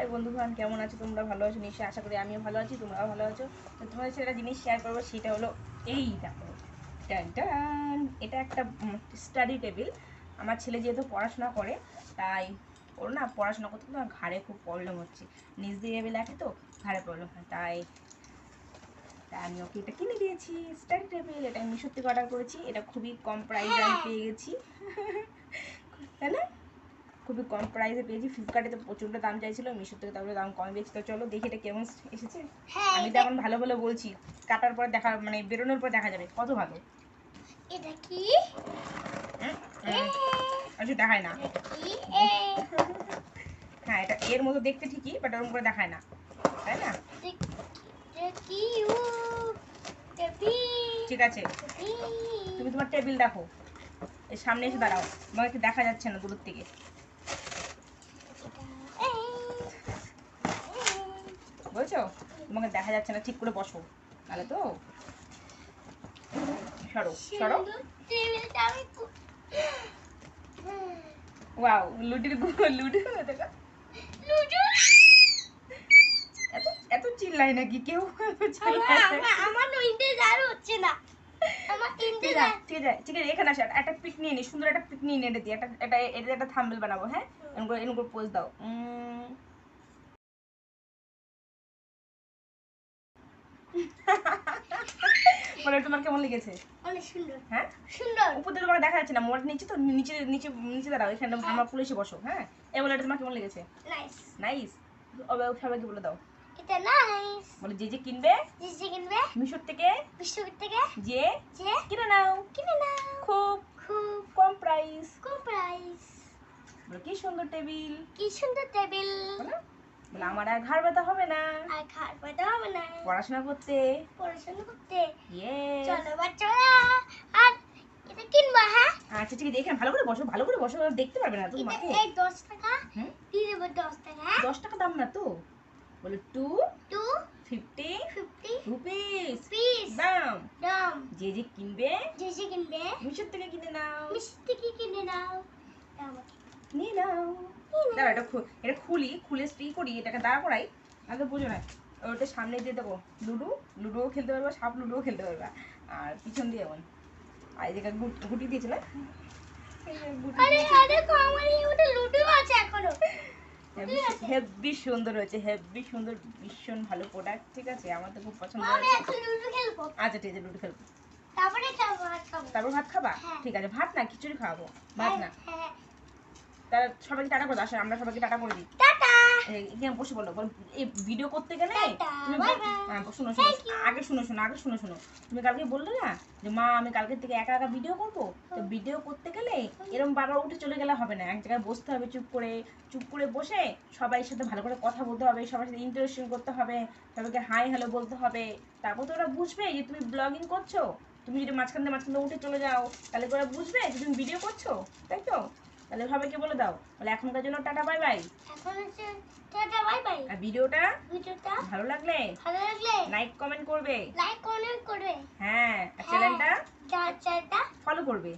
High বন্ধুগণ কেমন আছো? তোমরা ভালো আছো? নিশ্চয়ই আশা করি আমিও ভালো আছি, তোমরাও ভালো আছো। তো তোমাদের সেটা জিনিস শেয়ার করব, সেটা হলো এই দেখো। এটা একটা স্টাডি টেবিল আমার ছেলে যেহেতু পড়াশোনা করে, তাই ওর না পড়াশোনা করতে না ঘাড়ে খুব প্রবলেম হচ্ছে। নিজ দিয়ে লেখে তো, ঘাড়ে প্রবলেম হয়, তাই তাই আমি ওকে এটা কিনে দিয়েছি স্টাডি টেবিল এটা আমি থেকে অর্ডার করেছি এটা খুবই কম প্রাইসে আমি পেয়ে গেছি। তাই না? খুবই কম প্রাইসে পেয়েছি। ফ্লিপকার্টে তো প্রচণ্ড দাম চাইছিল মিশো থেকে তারপরে দাম কমে পেয়েছি তো চলো দেখি এটা কেমন এসেছে। হ্যাঁ আমি তো এখন ভালো ভালো বলছি কাটার পর দেখা মানে বেরোনোর পর দেখা যাবে। কত ভালো? এটা কি। আচ্ছা দেখায় না। হ্যাঁ এটা এর মতো দেখতে ঠিকই বাট ওরকম করে দেখায় না। তাই না? ঠিক আছে। তুমি তোমার টেবিল দেখো। সামনে এসে দাঁড়াও। তোমাকে দেখা যাচ্ছে না দূর থেকে। বলছো তোমাকে দেখা যাচ্ছে না ঠিক করে বসো। তাহলে তো সরো সরো। ওয়াও লুডির লুডো দেখো। লুডো এত এত চিল্লাই নাকি? কেউ আমার না। আমার- আমার তো ইন্তেজার হচ্ছে না। ঠিক আছে ঠিক আছে এখানে আসো। একটা- পিক নিয়ে নি সুন্দর একটা পিক নিয়ে একটা এটা এটা একটা থাম্বেল বানাবো হ্যাঁ? এরকম করে পোজ দাও। বলো তোমার কেমন লেগেছে? অনেক সুন্দর। হ্যাঁ? সুন্দর। উপর তোমাকে দেখা যাচ্ছে না মোবাইল নিচে তো নিচে নিচে নিচে দাঁড়াও এখানে আমার ফুলে এসে বসো হ্যাঁ? এ বলে তোমার কেমন লেগেছে? নাইস নাইস সবাইকে বলে দাও। এটা নাইস বলে যে যে কিনবে জিসে কিনবে মিশোর থেকে বিশ্ববিদ্যালয় থেকে যে যে কিনে নাও। কিনে নাও। খুব খুব কম প্রাইস কম প্রাইস কি সুন্দর টেবিল। কি সুন্দর টেবিল। বলো আমার আর ঘাড় ব্যথা হবে না। আর খাট পাতা হবে না। পড়াশোনা করতে? পড়াশোনা করতে। ইয়ে চলো বাচ্চারা আর এটা কিনবা হ্যাঁ? আচ্ছা ঠিক আছে এখানে ভালো করে বসো ভালো করে বসো দেখতে পারবে না তুমি মাকে এই দশ টাকা। হুম? দিয়ে দেবো দশ টাকা হ্যাঁ? দশ টাকা দাম না তো? বলে two two fifty fifty rupees. Piece দাম। দাম। যে যে কিনবে জিসে কিনবে মিশোর থেকে কিনে নাও। মিষ্টি থেকে কিনে নাও। আমাকে নিয়ে নাও দাঁড়া এটা এটা খুলি খুলে স্ত্রী করি এটাকে দাঁড়া করাই আগে বুঝো না ওটা সামনে দিয়ে দেবো লুডো লুডোও খেলতে পারবা সাপ লুডোও খেলতে পারবা আর পিছন দিয়ে এমন। আর জায়গায় গুট- আছে এখনও। হেভি সুন্দর হয়েছে হেভি সুন্দর ভীষণ ভালো প্রোডাক্ট ঠিক আছে? আমার তো খুব পছন্দ আচ্ছা ঠিক আছে লুডো খেলব। তারপরে ভাত খাবা। হ্যাঁ। ঠিক আছে ভাত না খিচুড়ি খাওয়াবো। ভাত না। তাহলে সবাইকে টাটা করে দাও আমরা সবাইকে টাটা করে দিই। টাটা। এখানে বসে বলো এই ভিডিও করতে গেলে তুমি. হ্যাঁ, শুনো শুনো আগে শুনো শুনো আগে শুনো শুনো। তুমি কালকে বললে না যে মা আমি কালকে থেকে একা একা ভিডিও করব? তো ভিডিও করতে গেলে এরকম বারবার উঠে চলে গেলে হবে না। এক জায়গায় বসতে হবে চুপ করে চুপ করে বসে সবাই সাথে ভালো করে কথা বলতে হবে সবার সাথে ইন্টারেকশন করতে হবে সবাইকে হাই হ্যালো বলতে হবে। তারপর তো ওরা বুঝবে যে তুমি ব্লগিং করছ? তুমি যদি মাঝখান দিয়ে মাঝখান দিয়ে উঠে চলে যাও তাহলে ওরা বুঝবে যে তুমি ভিডিও করছ? তাই তো? তাহলে সবাইকে বলে দাও। তাহলে এখনকার জন্য টাটা বাই বাই। এখন হচ্ছে টাটা বাই বাই। আর ভিডিওটা ভিডিওটা ভালো লাগলে ভালো লাগলে লাইক কমেন্ট করবে। লাইক কমেন্ট করবে। হ্যাঁ আর চ্যানেলটা চ্যানেলটা ফলো করবে।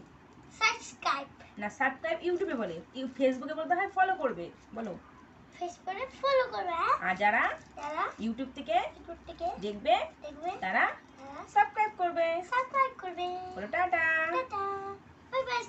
সাবস্ক্রাইব না সাবস্ক্রাইব ইউটিউবে বলে। ইউ ফেসবুকে বলতে হয় ফলো করবে। বলো। ফেসবুকে ফলো করবে হ্যাঁ। আর যারা যারা ইউটিউব থেকে ইউটিউব থেকে দেখবে দেখবে তারা সাবস্ক্রাইব করবে। সাবস্ক্রাইব করবে। বলো টাটা। টাটা। Bye bye